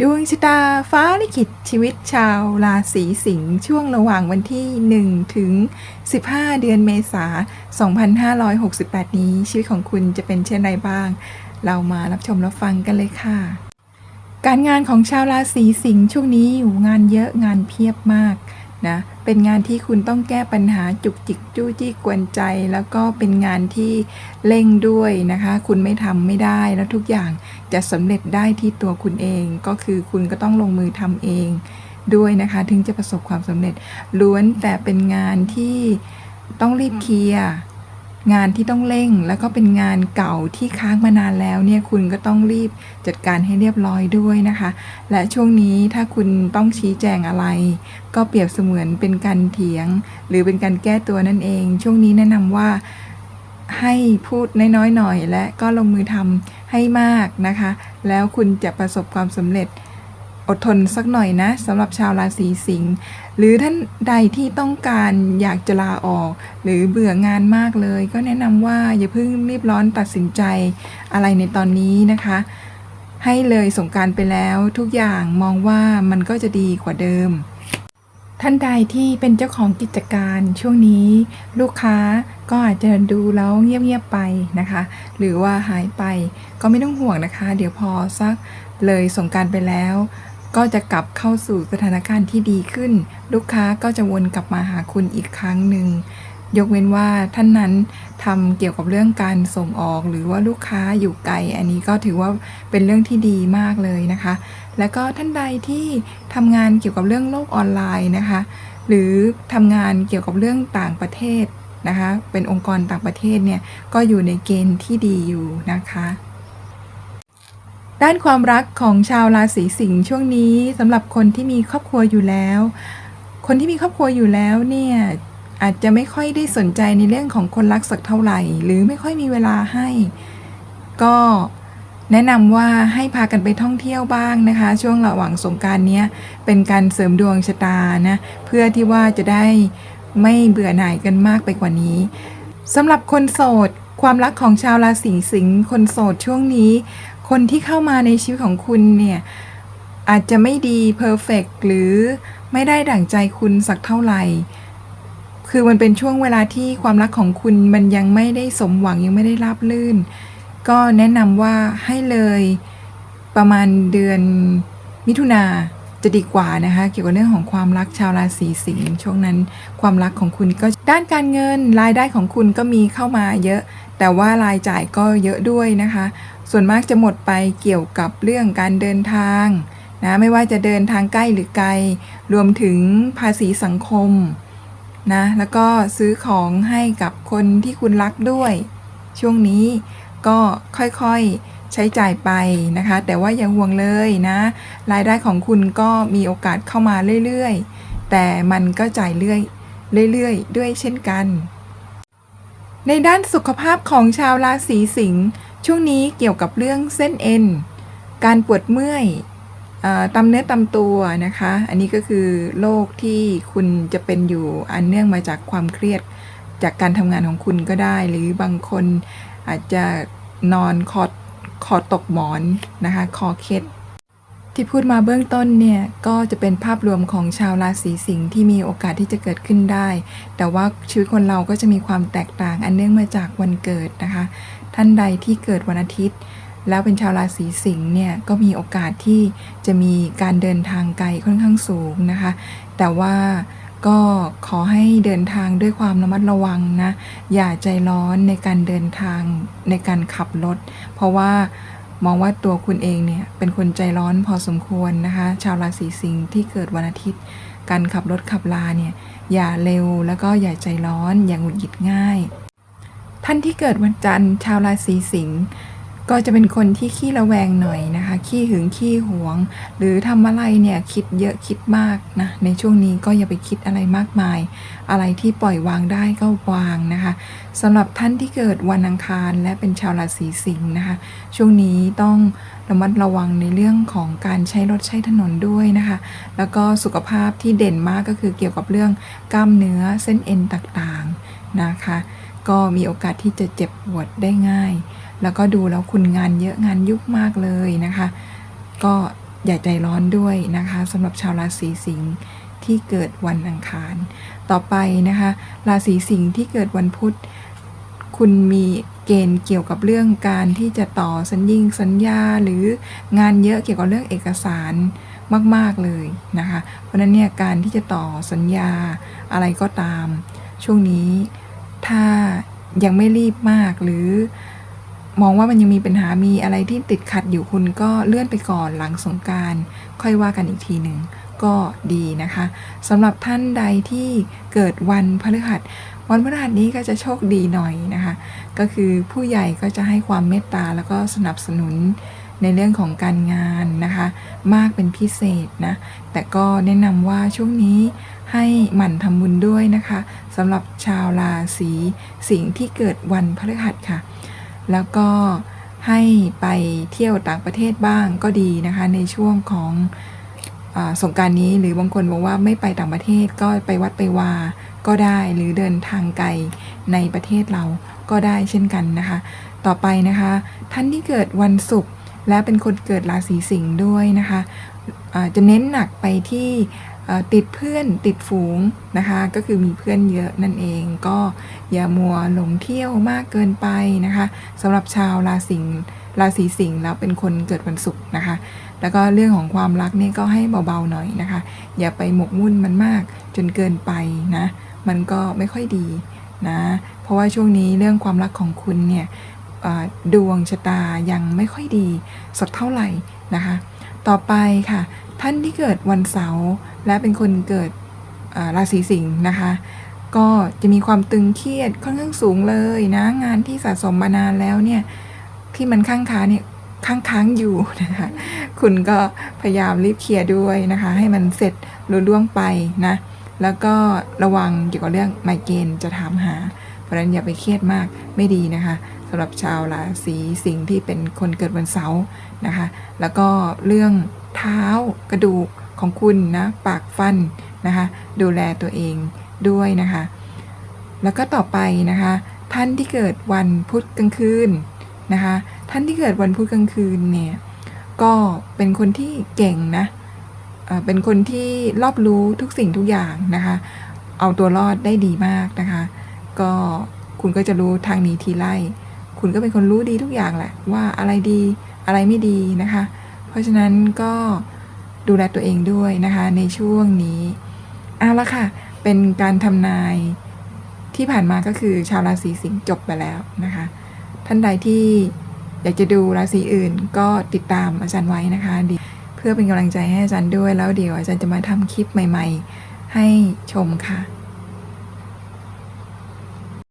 ดวงชะตาฟ้าลิขิตชีวิตชาวราศีสิงห์ช่วงระหว่างวันที่ 1 ถึง 15 เดือนเมษา 2568 นี้ ชีวิตของคุณจะเป็นเช่นไรบ้าง เรามารับชมรับฟังกันเลยค่ะ การงานของชาวราศีสิงห์ช่วงนี้อยู่งานเยอะงานเพียบมาก นะเป็นงานที่คุณต้องแก้ปัญหาจุกจิกจู้จี้กวนใจ แล้วก็เป็นงานที่เร่งด้วยนะคะ คุณไม่ทำไม่ได้แล้วทุกอย่างจะสำเร็จได้ที่ตัวคุณเอง ก็คือคุณก็ต้องลงมือทำเองด้วยนะคะ ถึงจะประสบความสำเร็จล้วนแต่เป็นงานที่ต้องรีบเคลียร์ งานที่ต้องเร่งแล้วก็เป็นงานเก่าที่ค้างมานานแล้วเนี่ยคุณก็ต้องรีบจัดการให้เรียบร้อยด้วยนะคะ และช่วงนี้ถ้าคุณต้องชี้แจงอะไร ก็เปรียบเสมือนเป็นการเถียง หรือเป็นการแก้ตัวนั่นเอง ช่วงนี้แนะนำว่าให้พูดน้อยๆหน่อย และก็ลงมือทำให้มากนะคะ แล้วคุณจะประสบความสำเร็จ อดทนสักหน่อยนะสำหรับชาวราศีสิงห์หรือท่านใดที่ต้องการอยากจะลาออก หรือเบื่องานมากเลย ก็แนะนำว่าอย่าเพิ่งรีบร้อนตัดสินใจอะไรในตอนนี้นะคะ ให้เลยสงการไปแล้วทุกอย่างมองว่ามันก็จะดีกว่าเดิม ท่านใดที่เป็นเจ้าของกิจการช่วงนี้ ลูกค้าก็อาจจะดูแล้วเงียบๆไปนะคะ หรือว่าหายไปก็ไม่ต้องห่วงนะคะ เดี๋ยวพอสักเลยสงการไปแล้ว ก็จะกลับเข้าสู่สถานการณ์ที่ดีขึ้น ลูกค้าก็จะวนกลับมาหาคุณอีกครั้งหนึ่งยกเว้นว่าท่านนั้นทำเกี่ยวกับเรื่องการส่งออก หรือว่าลูกค้าอยู่ไกล อันนี้ก็ถือว่าเป็นเรื่องที่ดีมากเลยนะคะ แล้วก็ท่านใดที่ทำงานเกี่ยวกับเรื่องโลกออนไลน์นะคะ หรือทำงานเกี่ยวกับเรื่องต่างประเทศนะคะ เป็นองค์กรต่างประเทศเนี่ยก็อยู่ในเกณฑ์ที่ดีอยู่นะคะ ด้านความรักของชาวราศีสิงห์ช่วงนี้สำหรับคนที่มีครอบครัวอยู่แล้ว คนที่มีครอบครัวอยู่แล้วเนี่ยอาจจะไม่ค่อยได้สนใจในเรื่องของคนรักสักเท่าไหร่ หรือไม่ค่อยมีเวลาให้ ก็แนะนำว่าให้พากันไปท่องเที่ยวบ้างนะคะ ช่วงระหว่างสงการเนี้ยเป็นการเสริมดวงชะตานะเพื่อที่ว่าจะได้ไม่เบื่อหน่ายกันมากไปกว่านี้สำหรับคนโสด ความรักของชาวราศีสิงห์คนโสดช่วงนี้ คนที่เข้ามาในชีวิตของคุณเนี่ย อาจจะไม่ดีเพอร์เฟกหรือไม่ได้ดั่งใจคุณสักเท่าไหร่ คือมันเป็นช่วงเวลาที่ความรักของคุณมันยังไม่ได้สมหวังยังไม่ได้ราบลื่น ก็แนะนำว่าให้เลยประมาณเดือนมิถุนา จะดีกว่านะคะ เกี่ยวกับเรื่องของความรักชาวราศีสิงห์ช่วงนั้นความรักของคุณก็ด้านการเงินรายได้ของคุณก็มีเข้ามาเยอะ แต่ว่ารายจ่ายก็เยอะด้วยนะคะ ส่วนมากจะหมดไปเกี่ยวกับเรื่องการเดินทางนะไม่ว่าจะเดินทางใกล้หรือไกล รวมถึงภาษีสังคมนะแล้วก็ซื้อของให้กับคนที่คุณรักด้วย ช่วงนี้ ก็ค่อยๆใช้จ่ายไปนะคะ แต่ว่าอย่าห่วงเลยนะ รายได้ของคุณก็มีโอกาสเข้ามาเรื่อยๆ แต่มันก็จ่ายเรื่อยเรื่อยๆ ด้วยเช่นกัน ในด้านสุขภาพของชาวราศีสิงห์ช่วงนี้เกี่ยวกับเรื่องเส้นเอ็น การปวดเมื่อยอตามเนื้อตามตัวนะคะ อันนี้ก็คือโรคที่คุณจะเป็นอยู่อันเนื่องมาจากความเครียดจากการทำงานของคุณก็ได้ หรือบางคน อาจจะนอนคอคอตกหมอนนะคะคอเคล็ดที่พูดมาเบื้องต้นเนี่ยก็จะเป็นภาพรวมของชาวราศีสิงห์ที่มีโอกาสที่จะเกิดขึ้นได้ แต่ว่าชีวิตคนเราก็จะมีความแตกต่างอันเนื่องมาจากวันเกิดนะคะ ท่านใดที่เกิดวันอาทิตย์ แล้วเป็นชาวราศีสิงห์เนี่ยก็มีโอกาสที่จะมีการเดินทางไกลค่อนข้างสูงนะคะ แต่ว่า ก็ขอให้เดินทางด้วยความระมัดระวังนะ อย่าใจร้อนในการเดินทางในการขับรถ เพราะว่ามองว่าตัวคุณเองเนี่ยเป็นคนใจร้อนพอสมควรนะคะ ชาวราศีสิงห์ที่เกิดวันอาทิตย์ การขับรถขับลาเนี่ยอย่าเร็วแล้วก็อย่าใจร้อน อย่างหงุดหงิดง่าย ท่านที่เกิดวันจันทร์ชาวราศีสิงห์ ก็จะเป็นคนที่ขี้ระแวงหน่อยนะคะ ขี้หึงขี้หวง หรือทำอะไรเนี่ยคิดเยอะคิดมากนะในช่วงนี้ก็อย่าไปคิดอะไรมากมาย อะไรที่ปล่อยวางได้ก็วางนะคะสำหรับท่านที่เกิดวันอังคารและเป็นชาวราศีสิงห์นะคะ ช่วงนี้ต้องระมัดระวังในเรื่องของการใช้รถใช้ถนนด้วยนะคะ แล้วก็สุขภาพที่เด่นมากก็คือเกี่ยวกับเรื่องกล้ามเนื้อเส้นเอ็นต่างๆนะคะ ก็มีโอกาสที่จะเจ็บปวดได้ง่าย แล้วก็ดูแล้วคุณงานเยอะงานยุ่งมากเลยนะคะ ก็อย่าใจร้อนด้วยนะคะสำหรับชาวราศีสิงห์ที่เกิดวันอังคาร ต่อไปนะคะ ราศีสิงห์ที่เกิดวันพุธ คุณมีเกณฑ์เกี่ยวกับเรื่องการที่จะต่อสัญญิงสัญญาหรืองานเยอะเกี่ยวกับเรื่องเอกสารมาก ๆ เลยนะคะ เพราะฉะนั้นเนี่ยการที่จะต่อสัญญาอะไรก็ตาม ช่วงนี้ถ้ายังไม่รีบมากหรือ มองว่ามันยังมีปัญหามีอะไรที่ติดขัดอยู่คุณก็เลื่อนไปก่อนหลังสงการค่อยว่ากันอีกทีหนึ่งก็ดีนะคะสำหรับท่านใดที่เกิดวันพฤหัส วันพฤหัสนี้ก็จะโชคดีหน่อยนะคะ ก็คือผู้ใหญ่ก็จะให้ความเมตตาแล้วก็สนับสนุนในเรื่องของการงานนะคะ มากเป็นพิเศษนะ แต่ก็แนะนำว่าช่วงนี้ให้หมั่นทำบุญด้วยนะคะสำหรับชาวราศีสิงห์ที่เกิดวันพฤหัสค่ะ แล้วก็ให้ไปเที่ยวต่างประเทศบ้างก็ดีนะคะ ในช่วงของอสงการนี้หรือบางคนบอกว่าไม่ไปต่างประเทศก็ไปวัดไปวาก็ได้หรือเดินทางไกลในประเทศเราก็ได้เช่นกันนะคะ ต่อไปนะคะ ท่านที่เกิดวันศุกร์และเป็นคนเกิดราศีสิงห์ด้วยนะคะอ่าจะเน้นหนักไปที่ ติดเพื่อนติดฝูงนะคะก็คือมีเพื่อนเยอะนั่นเองก็อย่ามัวหลงเที่ยวมากเกินไปนะคะสำหรับชาวราศีราศีสิงห์แล้วเป็นคนเกิดวันศุกร์นะคะ แล้วก็เรื่องของความรักนี่ก็ให้เบาๆหน่อยนะคะ อย่าไปหมกมุ่นมันมากจนเกินไปนะมันก็ไม่ค่อยดีนะเพราะว่าช่วงนี้เรื่องความรักของคุณเนี่ยดวงชะตายังไม่ค่อยดีสักเท่าไหร่นะคะ ต่อไปค่ะ ท่านที่เกิดวันเสาร์ และเป็นคนเกิดราศีสิงห์นะคะ ก็จะมีความตึงเครียดค่อนข้างสูงเลยนะ งานที่สะสมมานานแล้วเนี่ยที่มันข้างค้าเนี่ยค้างค้างอยู่นะคะ คุณก็พยายามรีบเคลียร์ด้วยนะคะ ให้มันเสร็จรุ่ล่วงไปนะ แล้วก็ระวังเกี่ยวกับเรื่องไมเกรนจะถามหา เพราะฉะนั้นอย่าไปเครียดมากไม่ดีนะคะสำหรับชาวราศีสิงห์ที่เป็นคนเกิดวันเสาร์นะคะ แล้วก็เรื่องเท้ากระดูก ของคุณนะปากฟันนะคะดูแลตัวเองด้วยนะคะ แล้วก็ต่อไปนะคะ ท่านที่เกิดวันพุธกลางคืนนะคะท่านที่เกิดวันพุธกลางคืนเนี่ยก็เป็นคนที่เก่งนะเป็นคนที่รอบรู้ทุกสิ่งทุกอย่างนะคะ เอาตัวรอดได้ดีมากนะคะ ก็คุณก็จะรู้ทางนี้ทีไล่คุณก็เป็นคนรู้ดีทุกอย่างแหละว่าอะไรดีอะไรไม่ดีนะคะ เพราะฉะนั้นก็ ดูแลตัวเองด้วยนะคะในช่วงนี้เอาละค่ะ เป็นการทำนายที่ผ่านมาก็คือชาวราศีสิงห์จบไปแล้วนะคะ ท่านใดที่อยากจะดูราศีอื่นก็ติดตามอาจารย์ไว้นะคะดีเพื่อเป็นกำลังใจให้อาจารย์ด้วย แล้วเดี๋ยวอาจารย์จะมาทำคลิปใหม่ ๆ ให้ชมค่ะ